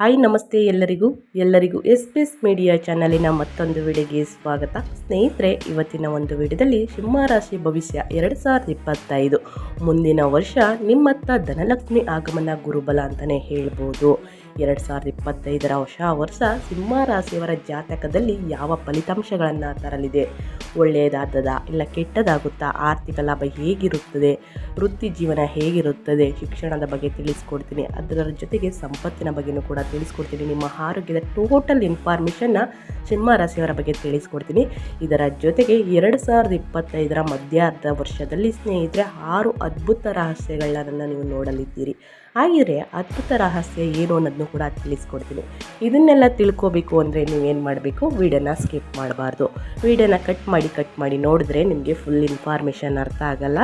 Hi, ನಮಸ್ತೆ ಎಲ್ಲರಿಗೂ. ಎಲ್ಲರಿಗೂ ಎಸ್ ಪಿ ಎಸ್ ಮೀಡಿಯಾ ಚಾನಲಿನ ಮತ್ತೊಂದು ವಿಡಿಯೋಗೆ ಸ್ವಾಗತ. ಸ್ನೇಹಿತರೆ, ಇವತ್ತಿನ ಒಂದು ವಿಡಿಯೋದಲ್ಲಿ ಸಿಂಹರಾಶಿ ಭವಿಷ್ಯ ಎರಡು ಸಾವಿರದ ಇಪ್ಪತ್ತೈದು. ಮುಂದಿನ ವರ್ಷ ನಿಮ್ಮತ್ತ ಧನಲಕ್ಷ್ಮಿ ಆಗಮನ ಗುರುಬಲ ಅಂತಲೇ ಹೇಳ್ಬೋದು. ಎರಡು ಸಾವಿರದ ಇಪ್ಪತ್ತೈದರ ಹೊಸ ವರ್ಷ ಸಿಂಹರಾಶಿಯವರ ಜಾತಕದಲ್ಲಿ ಯಾವ ಫಲಿತಾಂಶಗಳನ್ನು ತರಲಿದೆ? ಒಳ್ಳೆಯದಾದದ ಇಲ್ಲ ಕೆಟ್ಟದಾಗುತ್ತಾ? ಆರ್ಥಿಕ ಲಾಭ ಹೇಗಿರುತ್ತದೆ? ವೃತ್ತಿ ಜೀವನ ಹೇಗಿರುತ್ತದೆ? ಶಿಕ್ಷಣದ ಬಗ್ಗೆ ತಿಳಿಸ್ಕೊಡ್ತೀನಿ. ಅದರ ಜೊತೆಗೆ ಸಂಪತ್ತಿನ ಬಗ್ಗೆನೂ ಕೂಡ ತಿಳಿಸ್ಕೊಡ್ತೀನಿ. ನಿಮ್ಮ ಆರೋಗ್ಯದ ಟೋಟಲ್ ಇನ್ಫಾರ್ಮೇಷನ್ನ ಸಿಂಹರಾಶಿಯವರ ಬಗ್ಗೆ ತಿಳಿಸ್ಕೊಡ್ತೀನಿ. ಇದರ ಜೊತೆಗೆ ಎರಡು ಸಾವಿರದ ಇಪ್ಪತ್ತೈದರ ಮಧ್ಯಾರ್ಧ ವರ್ಷದಲ್ಲಿ ಸ್ನೇಹಿತರೆ ಆರು ಅದ್ಭುತ ರಹಸ್ಯಗಳನ್ನ ನೀವು ನೋಡಲಿದ್ದೀರಿ. ಹಾಗಿದ್ರೆ ಅದ್ಭುತ ರಹಸ್ಯ ಏನು ಅನ್ನೋದನ್ನು ಕೂಡ ತಿಳಿಸ್ಕೊಡ್ತೀನಿ. ಇದನ್ನೆಲ್ಲ ತಿಳ್ಕೊಬೇಕು ಅಂದರೆ ನೀವೇನು ಮಾಡಬೇಕು? ವೀಡಿಯೋನ ಸ್ಕಿಪ್ ಮಾಡಬಾರ್ದು. ವೀಡಿಯೋನ ಕಟ್ ಮಾಡಿ ಕಟ್ ಮಾಡಿ ನೋಡಿದ್ರೆ ನಿಮಗೆ ಫುಲ್ ಇನ್ಫಾರ್ಮೇಷನ್ ಅರ್ಥ ಆಗಲ್ಲ.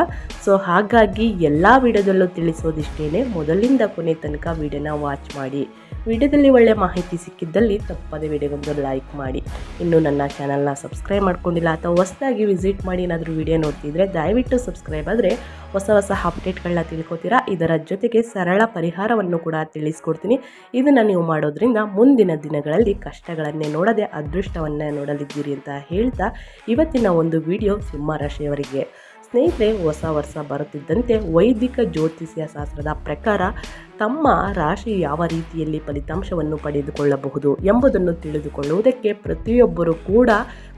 ಸೊ ಹಾಗಾಗಿ ಎಲ್ಲ ವಿಡಿಯೋದಲ್ಲೂ ತಿಳಿಸೋದಿಷ್ಟೇ ಮೊದಲಿಂದ ಕೊನೆ ತನಕ ವೀಡಿಯೋನ ವಾಚ್ ಮಾಡಿ. ವಿಡಿಯೋದಲ್ಲಿ ಒಳ್ಳೆ ಮಾಹಿತಿ ಸಿಕ್ಕಿದ್ದಲ್ಲಿ ತಪ್ಪದೆ ವಿಡಿಯೋಗೊಂದು ಲೈಕ್ ಮಾಡಿ. ಇನ್ನು ನನ್ನ ಚಾನಲ್ನ ಸಬ್ಸ್ಕ್ರೈಬ್ ಮಾಡ್ಕೊಂಡಿಲ್ಲ ಅಥವಾ ಹೊಸದಾಗಿ ವಿಸಿಟ್ ಮಾಡಿ ಏನಾದರೂ ವಿಡಿಯೋ ನೋಡ್ತಿದ್ರೆ ದಯವಿಟ್ಟು ಸಬ್ಸ್ಕ್ರೈಬ್ ಆದರೆ ಹೊಸ ಹೊಸ ಅಪ್ಡೇಟ್ಗಳನ್ನ ತಿಳ್ಕೊತೀರಾ? ಇದರ ಜೊತೆಗೆ ಸರಳ ಪರಿಹಾರವನ್ನು ಕೂಡ ತಿಳಿಸ್ಕೊಡ್ತೀನಿ. ಇದನ್ನು ನೀವು ಮಾಡೋದ್ರಿಂದ ಮುಂದಿನ ದಿನಗಳಲ್ಲಿ ಕಷ್ಟಗಳನ್ನೇ ನೋಡದೆ ಅದೃಷ್ಟವನ್ನೇ ನೋಡಲಿದ್ದೀರಿ ಅಂತ ಹೇಳ್ತಾ ಇವತ್ತಿನ ಒಂದು ವಿಡಿಯೋ ಸಿಂಹರಾಶಿಯವರಿಗೆ ಸ್ನೇಹಿತರೆ, ಹೊಸ ವರ್ಷ ಬರುತ್ತಿದ್ದಂತೆ ವೈದಿಕ ಜ್ಯೋತಿಷ್ಯ ಶಾಸ್ತ್ರದ ಪ್ರಕಾರ ತಮ್ಮ ರಾಶಿ ಯಾವ ರೀತಿಯಲ್ಲಿ ಫಲಿತಾಂಶವನ್ನು ಪಡೆದುಕೊಳ್ಳಬಹುದು ಎಂಬುದನ್ನು ತಿಳಿದುಕೊಳ್ಳುವುದಕ್ಕೆ ಪ್ರತಿಯೊಬ್ಬರೂ ಕೂಡ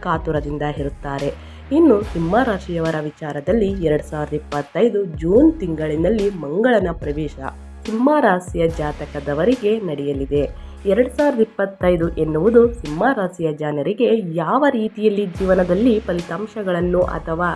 ಕಾತುರದಿಂದ ಇರುತ್ತಾರೆ. ಇನ್ನು ಸಿಂಹ ರಾಶಿಯವರ ವಿಚಾರದಲ್ಲಿ ಎರಡು ಸಾವಿರದ ಇಪ್ಪತ್ತೈದು ಜೂನ್ ತಿಂಗಳಿನಲ್ಲಿ ಮಂಗಳನ ಪ್ರವೇಶ ಸಿಂಹ ರಾಶಿಯ ಜಾತಕದವರಿಗೆ ನಡೆಯಲಿದೆ. ಎರಡು ಸಾವಿರದ ಇಪ್ಪತ್ತೈದು ಎನ್ನುವುದು ಸಿಂಹರಾಶಿಯ ಜನರಿಗೆ ಯಾವ ರೀತಿಯಲ್ಲಿ ಜೀವನದಲ್ಲಿ ಫಲಿತಾಂಶಗಳನ್ನು ಅಥವಾ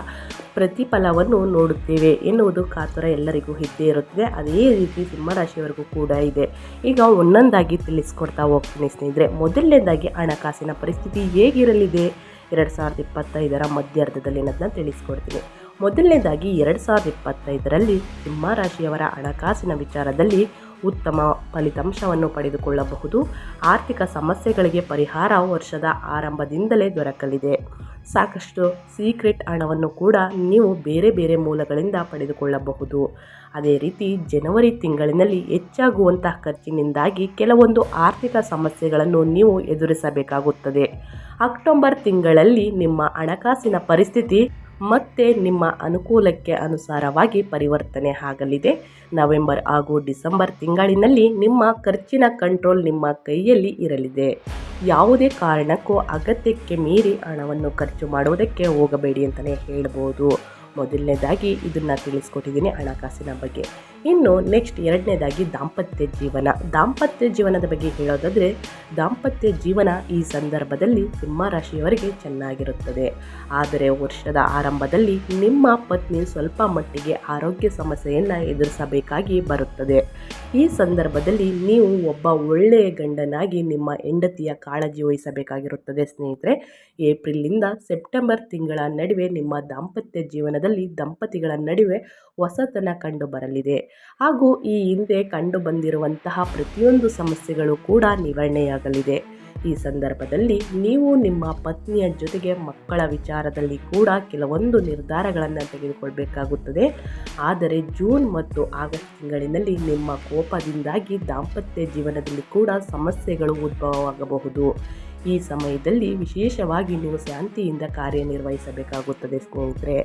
ಪ್ರತಿಫಲವನ್ನು ನೋಡುತ್ತೇವೆ ಎನ್ನುವುದು ಕಾತುರ ಎಲ್ಲರಿಗೂ ಇದ್ದೇ ಇರುತ್ತದೆ. ಅದೇ ರೀತಿ ಸಿಂಹರಾಶಿಯವರೆಗೂ ಕೂಡ ಇದೆ. ಈಗ ಒಂದೊಂದಾಗಿ ತಿಳಿಸ್ಕೊಡ್ತಾ ಹೋಗ್ತೀನಿ ಸ್ನೇಹಿತರೆ. ಮೊದಲನೇದಾಗಿ ಹಣಕಾಸಿನ ಪರಿಸ್ಥಿತಿ ಹೇಗಿರಲಿದೆ? ಎರಡು ಸಾವಿರದ ಇಪ್ಪತ್ತೈದರ ಮಧ್ಯಾರ್ಧದಲ್ಲಿ ಅನ್ನೋದನ್ನ ತಿಳಿಸ್ಕೊಡ್ತೀನಿ. ಮೊದಲನೇದಾಗಿ ಎರಡು ಸಾವಿರದ ಇಪ್ಪತ್ತೈದರಲ್ಲಿ ಸಿಂಹರಾಶಿಯವರ ಹಣಕಾಸಿನ ವಿಚಾರದಲ್ಲಿ ಉತ್ತಮ ಫಲಿತಾಂಶವನ್ನು ಪಡೆದುಕೊಳ್ಳಬಹುದು. ಆರ್ಥಿಕ ಸಮಸ್ಯೆಗಳಿಗೆ ಪರಿಹಾರ ವರ್ಷದ ಆರಂಭದಿಂದಲೇ ದೊರಕಲಿದೆ. ಸಾಕಷ್ಟು ಸೀಕ್ರೆಟ್ ಹಣವನ್ನು ಕೂಡ ನೀವು ಬೇರೆ ಬೇರೆ ಮೂಲಗಳಿಂದ ಪಡೆದುಕೊಳ್ಳಬಹುದು. ಅದೇ ರೀತಿ ಜನವರಿ ತಿಂಗಳಿನಲ್ಲಿ ಹೆಚ್ಚಾಗುವಂತಹ ಖರ್ಚಿನಿಂದಾಗಿ ಕೆಲವೊಂದು ಆರ್ಥಿಕ ಸಮಸ್ಯೆಗಳನ್ನು ನೀವು ಎದುರಿಸಬೇಕಾಗುತ್ತದೆ. ಅಕ್ಟೋಬರ್ ತಿಂಗಳಲ್ಲಿ ನಿಮ್ಮ ಹಣಕಾಸಿನ ಪರಿಸ್ಥಿತಿ ಮತ್ತೆ ನಿಮ್ಮ ಅನುಕೂಲಕ್ಕೆ ಅನುಸಾರವಾಗಿ ಪರಿವರ್ತನೆ ಆಗಲಿದೆ. ನವೆಂಬರ್ ಹಾಗೂ ಡಿಸೆಂಬರ್ ತಿಂಗಳಿನಲ್ಲಿ ನಿಮ್ಮ ಖರ್ಚಿನ ಕಂಟ್ರೋಲ್ ನಿಮ್ಮ ಕೈಯಲ್ಲಿ ಇರಲಿದೆ. ಯಾವುದೇ ಕಾರಣಕ್ಕೂ ಅಗತ್ಯಕ್ಕೆ ಮೀರಿ ಹಣವನ್ನು ಖರ್ಚು ಮಾಡುವುದಕ್ಕೆ ಹೋಗಬೇಡಿ ಅಂತಲೇ ಹೇಳ್ಬೋದು. ಮೊದಲನೇದಾಗಿ ಇದನ್ನು ತಿಳಿಸ್ಕೊಟ್ಟಿದ್ದೀನಿ ಹಣಕಾಸಿನ ಬಗ್ಗೆ. ಇನ್ನು ನೆಕ್ಸ್ಟ್ ಎರಡನೇದಾಗಿ ದಾಂಪತ್ಯ ಜೀವನ. ದಾಂಪತ್ಯ ಜೀವನದ ಬಗ್ಗೆ ಹೇಳೋದಾದರೆ, ದಾಂಪತ್ಯ ಜೀವನ ಈ ಸಂದರ್ಭದಲ್ಲಿ ಸಿಂಹರಾಶಿಯವರಿಗೆ ಚೆನ್ನಾಗಿರುತ್ತದೆ. ಆದರೆ ವರ್ಷದ ಆರಂಭದಲ್ಲಿ ನಿಮ್ಮ ಪತ್ನಿ ಸ್ವಲ್ಪ ಮಟ್ಟಿಗೆ ಆರೋಗ್ಯ ಸಮಸ್ಯೆಯನ್ನು ಎದುರಿಸಬೇಕಾಗಿ ಬರುತ್ತದೆ. ಈ ಸಂದರ್ಭದಲ್ಲಿ ನೀವು ಒಬ್ಬ ಒಳ್ಳೆಯ ಗಂಡನಾಗಿ ನಿಮ್ಮ ಹೆಂಡತಿಯ ಕಾಳಜಿ ವಹಿಸಬೇಕಾಗಿರುತ್ತದೆ ಸ್ನೇಹಿತರೆ. ಏಪ್ರಿಲ್ನಿಂದ ಸೆಪ್ಟೆಂಬರ್ ತಿಂಗಳ ನಡುವೆ ನಿಮ್ಮ ದಾಂಪತ್ಯ ಜೀವನದಲ್ಲಿ ದಂಪತಿಗಳ ನಡುವೆ ಹೊಸತನ ಕಂಡು ಬರಲಿದೆ. ಹಾಗೂ ಈ ಹಿಂದೆ ಕಂಡು ಬಂದಿರುವಂತಹ ಪ್ರತಿಯೊಂದು ಸಮಸ್ಯೆಗಳು ಕೂಡ ನಿವಾರಣೆಯಾಗಲಿದೆ. ಈ ಸಂದರ್ಭದಲ್ಲಿ ನೀವು ನಿಮ್ಮ ಪತ್ನಿಯ ಜೊತೆಗೆ ಮಕ್ಕಳ ವಿಚಾರದಲ್ಲಿ ಕೂಡ ಕೆಲವೊಂದು ನಿರ್ಧಾರಗಳನ್ನು ತೆಗೆದುಕೊಳ್ಬೇಕಾಗುತ್ತದೆ. ಆದರೆ ಜೂನ್ ಮತ್ತು ಆಗಸ್ಟ್ ತಿಂಗಳಿನಲ್ಲಿ ನಿಮ್ಮ ಕೋಪದಿಂದಾಗಿ ದಾಂಪತ್ಯ ಜೀವನದಲ್ಲಿ ಕೂಡ ಸಮಸ್ಯೆಗಳು ಉದ್ಭವವಾಗಬಹುದು. ಈ ಸಮಯದಲ್ಲಿ ವಿಶೇಷವಾಗಿ ನೀವು ಶಾಂತಿಯಿಂದ ಕಾರ್ಯನಿರ್ವಹಿಸಬೇಕಾಗುತ್ತದೆ, ಸ್ನೇಹಿತರೆ.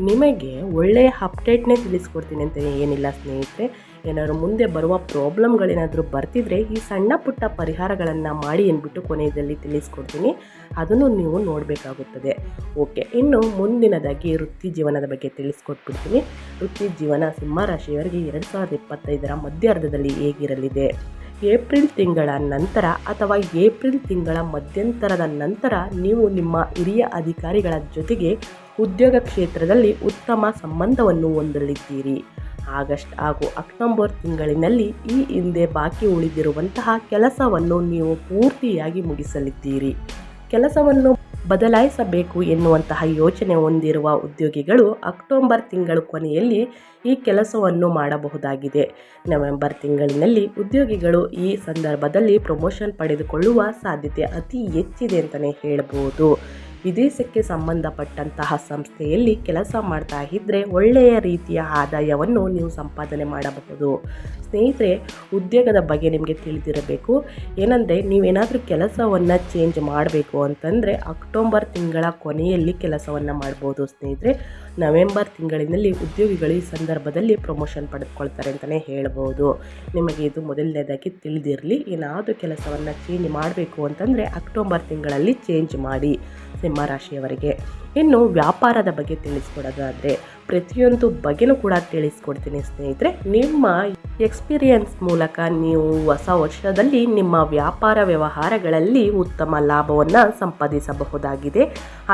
ನಿಮಗೆ ಒಳ್ಳೆಯ ಅಪ್ಡೇಟ್ನೇ ತಿಳಿಸ್ಕೊಡ್ತೀನಿ ಅಂತ ಏನಿಲ್ಲ, ಸ್ನೇಹಿತರೆ. ಏನಾದರೂ ಮುಂದೆ ಬರುವ ಪ್ರಾಬ್ಲಮ್ಗಳೇನಾದರೂ ಬರ್ತಿದ್ರೆ ಈ ಸಣ್ಣ ಪುಟ್ಟ ಪರಿಹಾರಗಳನ್ನು ಮಾಡಿ ಅಂದ್ಬಿಟ್ಟು ಕೊನೆಯಲ್ಲಿ ತಿಳಿಸ್ಕೊಡ್ತೀನಿ. ಅದನ್ನು ನೀವು ನೋಡಬೇಕಾಗುತ್ತದೆ. ಓಕೆ, ಇನ್ನು ಮುಂದಿನದಾಗಿ ವೃತ್ತಿ ಜೀವನದ ಬಗ್ಗೆ ತಿಳಿಸ್ಕೊಟ್ಬಿಡ್ತೀನಿ. ವೃತ್ತಿ ಜೀವನ ಸಿಂಹರಾಶಿಯವರಿಗೆ ಎರಡು ಸಾವಿರದ ಇಪ್ಪತ್ತೈದರ ಮಧ್ಯಾರ್ಧದಲ್ಲಿ ಹೇಗಿರಲಿದೆ? ಏಪ್ರಿಲ್ ತಿಂಗಳ ನಂತರ ಅಥವಾ ಏಪ್ರಿಲ್ ತಿಂಗಳ ಮಧ್ಯಂತರದ ನಂತರ ನೀವು ನಿಮ್ಮ ಹಿರಿಯ ಅಧಿಕಾರಿಗಳ ಜೊತೆಗೆ ಉದ್ಯೋಗ ಕ್ಷೇತ್ರದಲ್ಲಿ ಉತ್ತಮ ಸಂಬಂಧವನ್ನು ಹೊಂದಲಿದ್ದೀರಿ. ಆಗಸ್ಟ್ ಹಾಗೂ ಅಕ್ಟೋಬರ್ ತಿಂಗಳಿನಲ್ಲಿ ಈ ಹಿಂದೆ ಬಾಕಿ ಉಳಿದಿರುವಂತಹ ಕೆಲಸವನ್ನು ನೀವು ಪೂರ್ತಿಯಾಗಿ ಮುಗಿಸಲಿದ್ದೀರಿ. ಕೆಲಸವನ್ನು ಬದಲಾಯಿಸಬೇಕು ಎನ್ನುವಂತಹ ಯೋಚನೆ ಹೊಂದಿರುವ ಉದ್ಯೋಗಿಗಳು ಅಕ್ಟೋಬರ್ ತಿಂಗಳ ಕೊನೆಯಲ್ಲಿ ಈ ಕೆಲಸವನ್ನು ಮಾಡಬಹುದಾಗಿದೆ. ನವೆಂಬರ್ ತಿಂಗಳಿನಲ್ಲಿ ಉದ್ಯೋಗಿಗಳು ಈ ಸಂದರ್ಭದಲ್ಲಿ ಪ್ರಮೋಷನ್ ಪಡೆದುಕೊಳ್ಳುವ ಸಾಧ್ಯತೆ ಅತಿ ಹೆಚ್ಚಿದೆ ಅಂತಲೇ ಹೇಳ್ಬೋದು. ವಿದೇಶಕ್ಕೆ ಸಂಬಂಧಪಟ್ಟಂತಹ ಸಂಸ್ಥೆಯಲ್ಲಿ ಕೆಲಸ ಮಾಡ್ತಾ ಇದ್ದರೆ ಒಳ್ಳೆಯ ರೀತಿಯ ಆದಾಯವನ್ನು ನೀವು ಸಂಪಾದನೆ ಮಾಡಬಹುದು. ಸ್ನೇಹಿತರೆ, ಉದ್ಯೋಗದ ಬಗ್ಗೆ ನಿಮಗೆ ತಿಳಿದಿರಬೇಕು. ಏನಂದರೆ, ನೀವೇನಾದರೂ ಕೆಲಸವನ್ನು ಚೇಂಜ್ ಮಾಡಬೇಕು ಅಂತಂದರೆ ಅಕ್ಟೋಬರ್ ತಿಂಗಳ ಕೊನೆಯಲ್ಲಿ ಕೆಲಸವನ್ನು ಮಾಡ್ಬೋದು ಸ್ನೇಹಿತರೆ. ನವೆಂಬರ್ ತಿಂಗಳಿನಲ್ಲಿ ಉದ್ಯೋಗಿಗಳು ಈ ಸಂದರ್ಭದಲ್ಲಿ ಪ್ರಮೋಷನ್ ಪಡೆದುಕೊಳ್ತಾರೆ ಅಂತಲೇ ಹೇಳ್ಬೋದು. ನಿಮಗೆ ಇದು ಮೊದಲನೇದಾಗಿ ತಿಳಿದಿರಲಿ. ಏನಾದರೂ ಕೆಲಸವನ್ನು ಚೇಂಜ್ ಮಾಡಬೇಕು ಅಂತಂದರೆ ಅಕ್ಟೋಬರ್ ತಿಂಗಳಲ್ಲಿ ಚೇಂಜ್ ಮಾಡಿ ಸಿಂಹರಾಶಿಯವರಿಗೆ. ಇನ್ನು ವ್ಯಾಪಾರದ ಬಗ್ಗೆ ತಿಳಿಸ್ಕೊಡೋದಾದರೆ ಪ್ರತಿಯೊಂದು ಬಗ್ಗೆನೂ ಕೂಡ ತಿಳಿಸ್ಕೊಡ್ತೀನಿ ಸ್ನೇಹಿತರೆ. ನಿಮ್ಮ ಎಕ್ಸ್ಪೀರಿಯನ್ಸ್ ಮೂಲಕ ನೀವು ಹೊಸ ವರ್ಷದಲ್ಲಿ ನಿಮ್ಮ ವ್ಯಾಪಾರ ವ್ಯವಹಾರಗಳಲ್ಲಿ ಉತ್ತಮ ಲಾಭವನ್ನು ಸಂಪಾದಿಸಬಹುದಾಗಿದೆ.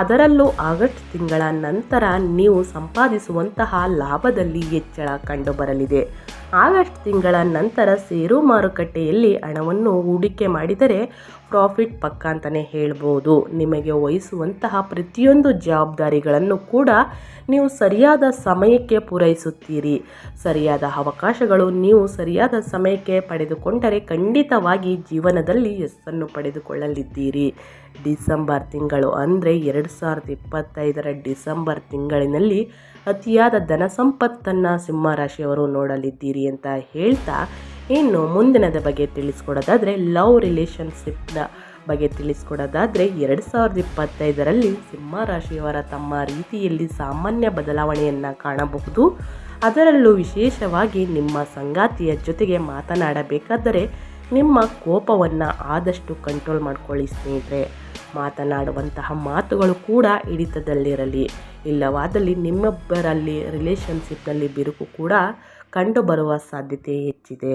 ಅದರಲ್ಲೂ ಆಗಸ್ಟ್ ತಿಂಗಳ ನಂತರ ನೀವು ಸಂಪಾದಿಸುವಂತಹ ಲಾಭದಲ್ಲಿ ಹೆಚ್ಚಳ ಕಂಡುಬರಲಿದೆ. ಆಗಸ್ಟ್ ತಿಂಗಳ ನಂತರ ಷೇರು ಮಾರುಕಟ್ಟೆಯಲ್ಲಿ ಹಣವನ್ನು ಹೂಡಿಕೆ ಮಾಡಿದರೆ ಪ್ರಾಫಿಟ್ ಪಕ್ಕ ಅಂತಲೇ ಹೇಳ್ಬೋದು. ನಿಮಗೆ ವಹಿಸುವಂತಹ ಪ್ರತಿಯೊಂದು ಜವಾಬ್ದಾರಿಗಳನ್ನು ಕೂಡ ನೀವು ಸರಿಯಾದ ಸಮಯಕ್ಕೆ ಪೂರೈಸುತ್ತೀರಿ. ಸರಿಯಾದ ಅವಕಾಶಗಳು ನೀವು ಸರಿಯಾದ ಸಮಯಕ್ಕೆ ಪಡೆದುಕೊಂಡರೆ ಖಂಡಿತವಾಗಿ ಜೀವನದಲ್ಲಿ ಯಶಸ್ಸನ್ನು ಪಡೆದುಕೊಳ್ಳಲಿದ್ದೀರಿ. ಡಿಸೆಂಬರ್ ತಿಂಗಳು ಅಂದರೆ ಎರಡು ಸಾವಿರದ ಇಪ್ಪತ್ತೈದರ ಡಿಸೆಂಬರ್ ತಿಂಗಳಿನಲ್ಲಿ ಅತಿಯಾದ ಧನ ಸಂಪತ್ತನ್ನು ಸಿಂಹರಾಶಿಯವರು ನೋಡಲಿದ್ದೀರಿ ಅಂತ ಹೇಳ್ತಾ ಇನ್ನು ಮುಂದಿನದ ಬಗ್ಗೆ ತಿಳಿಸ್ಕೊಡೋದಾದರೆ ಲವ್ ರಿಲೇಷನ್ಶಿಪ್ನ ಬಗ್ಗೆ ತಿಳಿಸ್ಕೊಡೋದಾದರೆ ಎರಡು ಸಾವಿರದ ಇಪ್ಪತ್ತೈದರಲ್ಲಿ ಸಿಂಹರಾಶಿಯವರ ತಮ್ಮ ರೀತಿಯಲ್ಲಿ ಸಾಮಾನ್ಯ ಬದಲಾವಣೆಯನ್ನು ಕಾಣಬಹುದು. ಅದರಲ್ಲೂ ವಿಶೇಷವಾಗಿ ನಿಮ್ಮ ಸಂಗಾತಿಯ ಜೊತೆಗೆ ಮಾತನಾಡಬೇಕಾದರೆ ನಿಮ್ಮ ಕೋಪವನ್ನು ಆದಷ್ಟು ಕಂಟ್ರೋಲ್ ಮಾಡ್ಕೊಳ್ಳಿ ಸ್ನೇಹಿತರೆ. ಮಾತನಾಡುವಂತಹ ಮಾತುಗಳು ಕೂಡ ಹಿಡಿತದಲ್ಲಿರಲಿ. ಇಲ್ಲವಾದಲ್ಲಿ ನಿಮ್ಮೊಬ್ಬರಲ್ಲಿ ರಿಲೇಷನ್ಶಿಪ್ನಲ್ಲಿ ಬಿರುಕು ಕೂಡ ಕಂಡುಬರುವ ಸಾಧ್ಯತೆ ಹೆಚ್ಚಿದೆ.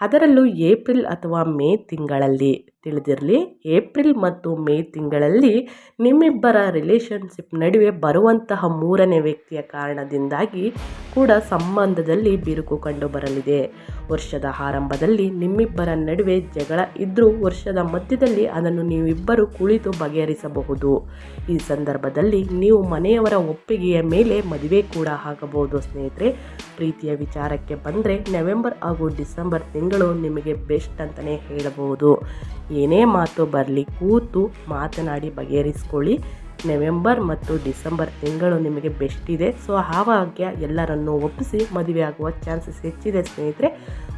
ಅದರಲ್ಲೂ ಏಪ್ರಿಲ್ ಅಥವಾ ಮೇ ತಿಂಗಳಲ್ಲಿ ತಿಳಿದಿರಲಿ, ಏಪ್ರಿಲ್ ಮತ್ತು ಮೇ ತಿಂಗಳಲ್ಲಿ ನಿಮ್ಮಿಬ್ಬರ ರಿಲೇಷನ್ಶಿಪ್ ನಡುವೆ ಬರುವಂತಹ ಮೂರನೇ ವ್ಯಕ್ತಿಯ ಕಾರಣದಿಂದಾಗಿ ಕೂಡ ಸಂಬಂಧದಲ್ಲಿ ಬಿರುಕು ಕಂಡುಬರಲಿದೆ. ವರ್ಷದ ಆರಂಭದಲ್ಲಿ ನಿಮ್ಮಿಬ್ಬರ ನಡುವೆ ಜಗಳ ಇದ್ದರೂ ವರ್ಷದ ಮಧ್ಯದಲ್ಲಿ ಅದನ್ನು ನೀವಿಬ್ಬರು ಕುಳಿತು ಬಗೆಹರಿಸಬಹುದು. ಈ ಸಂದರ್ಭದಲ್ಲಿ ನೀವು ಮನೆಯವರ ಒಪ್ಪಿಗೆಯ ಮೇಲೆ ಮದುವೆ ಕೂಡ ಆಗಬಹುದು ಸ್ನೇಹಿತರೆ. ಪ್ರೀತಿಯ ವಿಚಾರಕ್ಕೆ ಬಂದರೆ ನವೆಂಬರ್ ಹಾಗೂ ಡಿಸೆಂಬರ್ ತಿಂಗಳು ನಿಮಗೆ ಬೆಸ್ಟ್ ಅಂತಲೇ ಹೇಳಬಹುದು. ಏನೇ ಮಾತು ಬರಲಿ, ಕೂತು ಮಾತನಾಡಿ ಬಗೆಹರಿಸ್ಕೊಳ್ಳಿ. ನವೆಂಬರ್ ಮತ್ತು ಡಿಸೆಂಬರ್ ತಿಂಗಳು ನಿಮಗೆ ಬೆಸ್ಟ್ ಇದೆ. ಸೊ, ಆವಾಗ್ಯ ಎಲ್ಲರನ್ನು ಒಪ್ಪಿಸಿ ಮದುವೆ ಆಗುವ ಚಾನ್ಸಸ್ ಹೆಚ್ಚಿದೆ ಸ್ನೇಹಿತರೆ.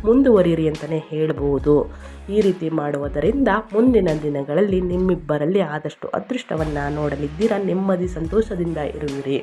ಮುಂದುವರಿಯಿರಿ ಅಂತಲೇ ಹೇಳ್ಬೋದು. ಈ ರೀತಿ ಮಾಡುವುದರಿಂದ ಮುಂದಿನ ದಿನಗಳಲ್ಲಿ ನಿಮ್ಮಿಬ್ಬರಲ್ಲಿ ಆದಷ್ಟು ಅದೃಷ್ಟವನ್ನು ನೋಡಲಿದ್ದೀರಾ? ನೆಮ್ಮದಿ, ಸಂತೋಷದಿಂದ ಇರುವಿರಿ.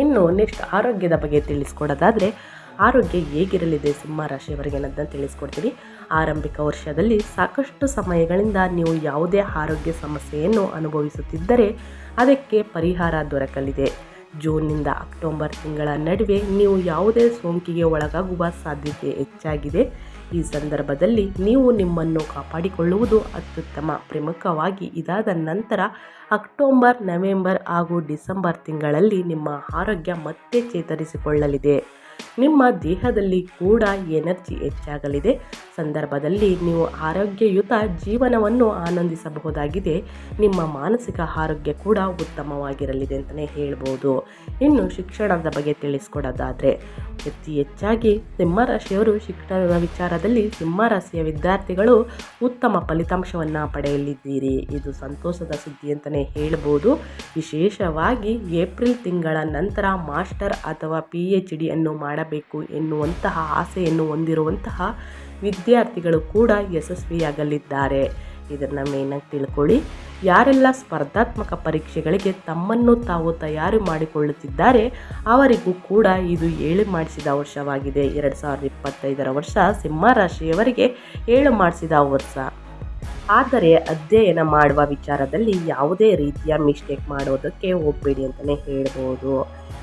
ಇನ್ನು ನೆಕ್ಸ್ಟ್ ಆರೋಗ್ಯದ ಬಗ್ಗೆ ತಿಳಿಸ್ಕೊಡೋದಾದರೆ, ಆರೋಗ್ಯ ಹೇಗಿರಲಿದೆ ಸಿಂಹ ರಾಶಿಯವರಿಗೆ ಅನ್ನೋದನ್ನ ತಿಳಿಸ್ಕೊಡ್ತೀನಿ ಆರಂಭಿಕ ವರ್ಷದಲ್ಲಿ ಸಾಕಷ್ಟು ಸಮಯಗಳಿಂದ ನೀವು ಯಾವುದೇ ಆರೋಗ್ಯ ಸಮಸ್ಯೆಯನ್ನು ಅನುಭವಿಸುತ್ತಿದ್ದರೆ ಅದಕ್ಕೆ ಪರಿಹಾರ ದೊರಕಲಿದೆ. ಜೂನ್ನಿಂದ ಅಕ್ಟೋಬರ್ ತಿಂಗಳ ನಡುವೆ ನೀವು ಯಾವುದೇ ಸೋಂಕಿಗೆ ಒಳಗಾಗುವ ಸಾಧ್ಯತೆ ಹೆಚ್ಚಾಗಿದೆ. ಈ ಸಂದರ್ಭದಲ್ಲಿ ನೀವು ನಿಮ್ಮನ್ನು ಕಾಪಾಡಿಕೊಳ್ಳುವುದು ಅತ್ಯುತ್ತಮ. ಪ್ರಮುಖವಾಗಿ ಇದಾದ ನಂತರ ಅಕ್ಟೋಬರ್, ನವೆಂಬರ್ ಹಾಗೂ ಡಿಸೆಂಬರ್ ತಿಂಗಳಲ್ಲಿ ನಿಮ್ಮ ಆರೋಗ್ಯ ಮತ್ತೆ ಚೇತರಿಸಿಕೊಳ್ಳಲಿದೆ. ನಿಮ್ಮ ದೇಹದಲ್ಲಿ ಕೂಡ ಎನರ್ಜಿ ಹೆಚ್ಚಾಗಲಿದೆ. ಸಂದರ್ಭದಲ್ಲಿ ನೀವು ಆರೋಗ್ಯಯುತ ಜೀವನವನ್ನು ಆನಂದಿಸಬಹುದಾಗಿದೆ. ನಿಮ್ಮ ಮಾನಸಿಕ ಆರೋಗ್ಯ ಕೂಡ ಉತ್ತಮವಾಗಿರಲಿದೆ ಅಂತಲೇ ಹೇಳ್ಬೋದು. ಇನ್ನು ಶಿಕ್ಷಣದ ಬಗ್ಗೆ ತಿಳಿಸ್ಕೊಡೋದಾದರೆ, ಅತಿ ಹೆಚ್ಚಾಗಿ ಸಿಂಹರಾಶಿಯವರು ಶಿಕ್ಷಣದ ವಿಚಾರದಲ್ಲಿ ಸಿಂಹರಾಶಿಯ ವಿದ್ಯಾರ್ಥಿಗಳು ಉತ್ತಮ ಫಲಿತಾಂಶವನ್ನು ಪಡೆಯಲಿದ್ದೀರಿ. ಇದು ಸಂತೋಷದ ಸುದ್ದಿ ಅಂತಲೇ ಹೇಳ್ಬೋದು. ವಿಶೇಷವಾಗಿ ಏಪ್ರಿಲ್ ತಿಂಗಳ ನಂತರ ಮಾಸ್ಟರ್ ಅಥವಾ ಪಿ ಎಚ್ ಡಿಯನ್ನು ಮಾಡಬೇಕು ಎನ್ನುವಂತಹ ಆಸೆಯನ್ನು ಹೊಂದಿರುವಂತಹ ವಿದ್ಯಾರ್ಥಿಗಳು ಕೂಡ ಯಶಸ್ವಿಯಾಗಲಿದ್ದಾರೆ. ಇದನ್ನು ಮೇನಾಗಿ ತಿಳ್ಕೊಳ್ಳಿ. ಯಾರೆಲ್ಲ ಸ್ಪರ್ಧಾತ್ಮಕ ಪರೀಕ್ಷೆಗಳಿಗೆ ತಮ್ಮನ್ನು ತಾವು ತಯಾರು ಮಾಡಿಕೊಳ್ಳುತ್ತಿದ್ದಾರೆ, ಅವರಿಗೂ ಕೂಡ ಇದು ಏಳು ಮಾಡಿಸಿದ ವರ್ಷವಾಗಿದೆ. ಎರಡು ಸಾವಿರದ ಇಪ್ಪತ್ತೈದರ ವರ್ಷ ಸಿಂಹರಾಶಿಯವರಿಗೆ ಏಳು ಮಾಡಿಸಿದ ವರ್ಷ. ಆದರೆ ಅಧ್ಯಯನ ಮಾಡುವ ವಿಚಾರದಲ್ಲಿ ಯಾವುದೇ ರೀತಿಯ ಮಿಸ್ಟೇಕ್ ಮಾಡೋದಕ್ಕೆ ಹೋಗಬೇಡಿ ಅಂತಲೇ ಹೇಳ್ಬೋದು.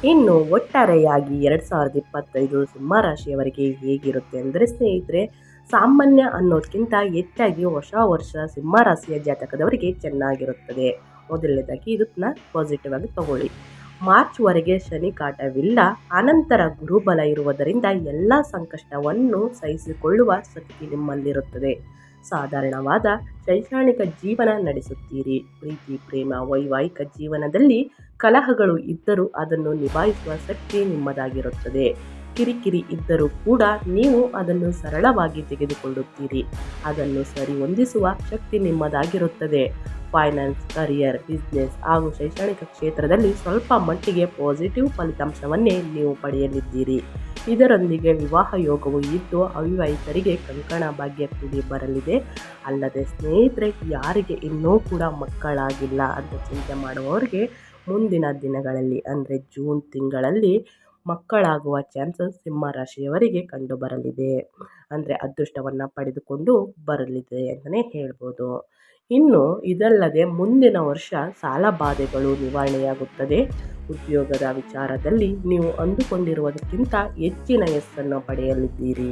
ಇನ್ನು ಒಟ್ಟಾರೆಯಾಗಿ ಎರಡು ಸಾವಿರದ ಇಪ್ಪತ್ತೈದು ಸಿಂಹರಾಶಿಯವರಿಗೆ ಹೇಗಿರುತ್ತೆ ಅಂದರೆ ಸ್ನೇಹಿತರೆ, ಸಾಮಾನ್ಯ ಅನ್ನೋದಕ್ಕಿಂತ ಹೆಚ್ಚಾಗಿ ಹೊಸ ವರ್ಷ ಸಿಂಹರಾಶಿಯ ಜಾತಕದವರಿಗೆ ಚೆನ್ನಾಗಿರುತ್ತದೆ. ಮೊದಲನೇದಾಗಿ ಇದನ್ನ ಪಾಸಿಟಿವ್ ಆಗಿ ತಗೊಳ್ಳಿ. ಮಾರ್ಚ್ವರೆಗೆ ಶನಿ ಕಾಟವಿಲ್ಲ. ಅನಂತರ ಗುರುಬಲ ಇರುವುದರಿಂದ ಎಲ್ಲ ಸಂಕಷ್ಟವನ್ನು ಸಹಿಸಿಕೊಳ್ಳುವ ಶಕ್ತಿ ನಿಮ್ಮಲ್ಲಿರುತ್ತದೆ. ಸಾಧಾರಣವಾದ ಶೈಕ್ಷಣಿಕ ಜೀವನ ನಡೆಸುತ್ತೀರಿ. ಪ್ರೀತಿ, ಪ್ರೇಮ, ವೈವಾಹಿಕ ಜೀವನದಲ್ಲಿ ಕಲಹಗಳು ಇದ್ದರೂ ಅದನ್ನು ನಿಭಾಯಿಸುವ ಶಕ್ತಿ ನಿಮ್ಮದಾಗಿರುತ್ತದೆ. ಕಿರಿಕಿರಿ ಇದ್ದರೂ ಕೂಡ ನೀವು ಅದನ್ನು ಸರಳವಾಗಿ ತೆಗೆದುಕೊಳ್ಳುತ್ತೀರಿ. ಅದನ್ನು ಸರಿ ಹೊಂದಿಸುವ ಶಕ್ತಿ ನಿಮ್ಮದಾಗಿರುತ್ತದೆ. ಫೈನಾನ್ಸ್, ಕರಿಯರ್, ಬಿಸ್ನೆಸ್ ಹಾಗೂ ಶೈಕ್ಷಣಿಕ ಕ್ಷೇತ್ರದಲ್ಲಿ ಸ್ವಲ್ಪ ಮಟ್ಟಿಗೆ ಪಾಸಿಟಿವ್ ಫಲಿತಾಂಶವನ್ನೇ ನೀವು ಪಡೆಯಲಿದ್ದೀರಿ. ಇದರೊಂದಿಗೆ ವಿವಾಹ ಯೋಗವು ಇದ್ದು ಅವಿವಾಹಿತರಿಗೆ ಕಂಕಣ ಭಾಗ್ಯ ತಿಳಿ ಬರಲಿದೆ. ಅಲ್ಲದೆ ಸ್ನೇಹಿತರೆ, ಯಾರಿಗೆ ಇನ್ನೂ ಕೂಡ ಮಕ್ಕಳಾಗಿಲ್ಲ ಅಂತ ಚಿಂತೆ ಮಾಡುವವರಿಗೆ ಮುಂದಿನ ದಿನಗಳಲ್ಲಿ, ಅಂದರೆ ಜೂನ್ ತಿಂಗಳಲ್ಲಿ ಮಕ್ಕಳಾಗುವ ಚಾನ್ಸಸ್ ಸಿಂಹ ರಾಶಿಯವರಿಗೆ ಕಂಡು ಬರಲಿದೆ ಅಂದರೆ ಅದೃಷ್ಟವನ್ನು ಪಡೆದುಕೊಂಡು ಬರಲಿದೆ ಅಂತಲೇ ಹೇಳ್ಬೋದು. ಇನ್ನು ಇದಲ್ಲದೆ ಮುಂದಿನ ವರ್ಷ ಸಾಲಬಾಧೆಗಳು ನಿವಾರಣೆಯಾಗುತ್ತದೆ. ಉದ್ಯೋಗದ ವಿಚಾರದಲ್ಲಿ ನೀವು ಅಂದುಕೊಂಡಿರುವುದಕ್ಕಿಂತ ಹೆಚ್ಚಿನ ಯಶಸ್ಸನ್ನು ಪಡೆಯಲಿದ್ದೀರಿ.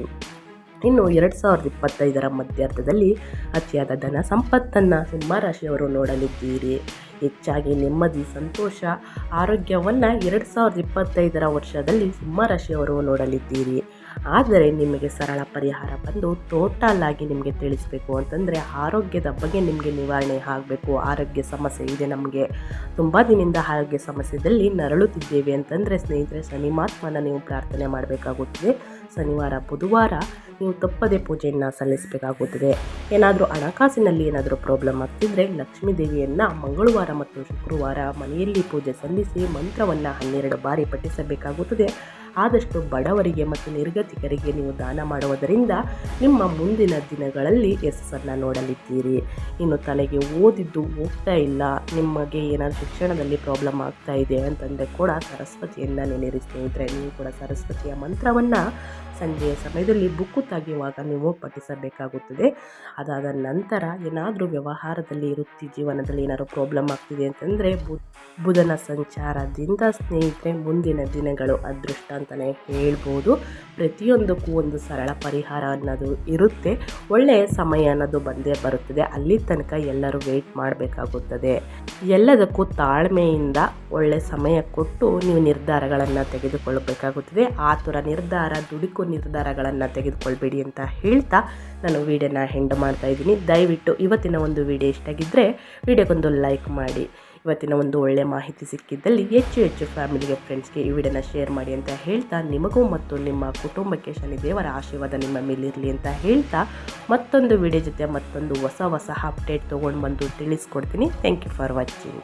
ಇನ್ನು ಎರಡು ಸಾವಿರದ ಇಪ್ಪತ್ತೈದರ ಮಧ್ಯಾರ್ಥದಲ್ಲಿ ಅತಿಯಾದ ಧನ ಸಂಪತ್ತನ್ನು ಸಿಂಹರಾಶಿಯವರು ನೋಡಲಿದ್ದೀರಿ. ಹೆಚ್ಚಾಗಿ ನೆಮ್ಮದಿ, ಸಂತೋಷ, ಆರೋಗ್ಯವನ್ನು ಎರಡು ಸಾವಿರದ ಇಪ್ಪತ್ತೈದರ ವರ್ಷದಲ್ಲಿ ಸಿಂಹರಾಶಿಯವರು ನೋಡಲಿದ್ದೀರಿ. ಆದರೆ ನಿಮಗೆ ಸರಳ ಪರಿಹಾರ ಬಂದು ಟೋಟಲ್ ಆಗಿ ನಿಮಗೆ ತಿಳಿಸಬೇಕು ಅಂತಂದರೆ ಆರೋಗ್ಯದ ಬಗ್ಗೆ ನಿಮಗೆ ನಿವಾರಣೆ ಆಗಬೇಕು. ಆರೋಗ್ಯ ಸಮಸ್ಯೆ ಇದೆ ನಮಗೆ. ತುಂಬ ದಿನದಿಂದ ಆರೋಗ್ಯ ಸಮಸ್ಯೆದಲ್ಲಿ ನರಳುತ್ತಿದ್ದೇವೆ ಅಂತಂದರೆ ಸ್ನೇಹಿತರೆ ಶನಿ ಮಹಾತ್ಮನ ನೀವು ಪ್ರಾರ್ಥನೆ ಮಾಡಬೇಕಾಗುತ್ತದೆ. ಶನಿವಾರ, ಬುಧವಾರ ನೀವು ತಪ್ಪದೆ ಪೂಜೆಯನ್ನು ಸಲ್ಲಿಸಬೇಕಾಗುತ್ತದೆ. ಏನಾದರೂ ಹಣಕಾಸಿನಲ್ಲಿ ಏನಾದರೂ ಪ್ರಾಬ್ಲಮ್ ಆಗ್ತಿದ್ರೆ ಲಕ್ಷ್ಮೀ ದೇವಿಯನ್ನು ಮಂಗಳವಾರ ಮತ್ತು ಶುಕ್ರವಾರ ಮನೆಯಲ್ಲಿ ಪೂಜೆ ಸಲ್ಲಿಸಿ ಮಂತ್ರವನ್ನು ಹನ್ನೆರಡು ಬಾರಿ ಪಠಿಸಬೇಕಾಗುತ್ತದೆ. ಆದಷ್ಟು ಬಡವರಿಗೆ ಮತ್ತು ನಿರ್ಗತಿಕರಿಗೆ ನೀವು ದಾನ ಮಾಡುವುದರಿಂದ ನಿಮ್ಮ ಮುಂದಿನ ದಿನಗಳಲ್ಲಿ ಯಶಸ್ಸನ್ನು ನೋಡಲಿದ್ದೀರಿ. ಇನ್ನು ತಲೆಗೆ ಓದಿದ್ದು ಹೋಗ್ತಾ ಇಲ್ಲ. ನಿಮಗೆ ಏನಾದರೂ ಶಿಕ್ಷಣದಲ್ಲಿ ಪ್ರಾಬ್ಲಮ್ ಆಗ್ತಾ ಇದೆ ಅಂತಂದರೆ ಕೂಡ ಸರಸ್ವತಿಯನ್ನು ನೆನೆರಿ ಸ್ನೇಹಿತರೆ. ನೀವು ಕೂಡ ಸರಸ್ವತಿಯ ಮಂತ್ರವನ್ನು ಸಂಜೆಯ ಸಮಯದಲ್ಲಿ ಬುಕ್ಕು ತಾಗಿವಾಗ ನೀವು ಪಠಿಸಬೇಕಾಗುತ್ತದೆ. ಅದಾದ ನಂತರ ಏನಾದರೂ ವ್ಯವಹಾರದಲ್ಲಿ ವೃತ್ತಿ ಜೀವನದಲ್ಲಿ ಏನಾದರೂ ಪ್ರಾಬ್ಲಮ್ ಆಗ್ತಿದೆ ಅಂತಂದರೆ ಬುಧನ ಸಂಚಾರದಿಂದ ಸ್ನೇಹಿತರೆ ಮುಂದಿನ ದಿನಗಳು ಅದೃಷ್ಟ ಅಂತಲೇ ಹೇಳ್ಬೋದು. ಪ್ರತಿಯೊಂದಕ್ಕೂ ಒಂದು ಸರಳ ಪರಿಹಾರ ಅನ್ನೋದು ಇರುತ್ತೆ. ಒಳ್ಳೆಯ ಸಮಯ ಅನ್ನೋದು ಬಂದೇ ಬರುತ್ತದೆ. ಅಲ್ಲಿ ತನಕ ಎಲ್ಲರೂ ವೆಯ್ಟ್ ಮಾಡಬೇಕಾಗುತ್ತದೆ. ಎಲ್ಲದಕ್ಕೂ ತಾಳ್ಮೆಯಿಂದ ಒಳ್ಳೆ ಸಮಯ ಕೊಟ್ಟು ನೀವು ನಿರ್ಧಾರಗಳನ್ನು ತೆಗೆದುಕೊಳ್ಳಬೇಕಾಗುತ್ತದೆ ಆ ಥರ ನಿರ್ಧಾರ, ದುಡುಕು ನಿರ್ಧಾರಗಳನ್ನು ತೆಗೆದುಕೊಳ್ಬೇಡಿ ಅಂತ ಹೇಳ್ತಾ ನಾನು ವೀಡಿಯೋನ ಹೆಂಡ್ ಮಾಡ್ತಾ ಇದ್ದೀನಿ. ದಯವಿಟ್ಟು ಇವತ್ತಿನ ಒಂದು ವಿಡಿಯೋ ಇಷ್ಟ ಆಗಿದ್ದರೆ ವಿಡಿಯೋಗೊಂದು ಲೈಕ್ ಮಾಡಿ. ಇವತ್ತಿನ ಒಂದು ಒಳ್ಳೆಯ ಮಾಹಿತಿ ಸಿಕ್ಕಿದ್ದಲ್ಲಿ ಹೆಚ್ಚು ಹೆಚ್ಚು ಫ್ಯಾಮಿಲಿಗೆ, ಫ್ರೆಂಡ್ಸ್ಗೆ ಈ ವಿಡಿಯೋನ ಶೇರ್ ಮಾಡಿ ಅಂತ ಹೇಳ್ತಾ, ನಿಮಗೂ ಮತ್ತು ನಿಮ್ಮ ಕುಟುಂಬಕ್ಕೆ ಶನಿ ದೇವರ ಆಶೀರ್ವಾದ ನಿಮ್ಮ ಮೇಲಿರಲಿ ಅಂತ ಹೇಳ್ತಾ, ಮತ್ತೊಂದು ವಿಡಿಯೋ ಜೊತೆ ಮತ್ತೊಂದು ಹೊಸ ಹೊಸ ಅಪ್ಡೇಟ್ ತೊಗೊಂಡು ಬಂದು ತಿಳಿಸ್ಕೊಡ್ತೀನಿ. Thank you for watching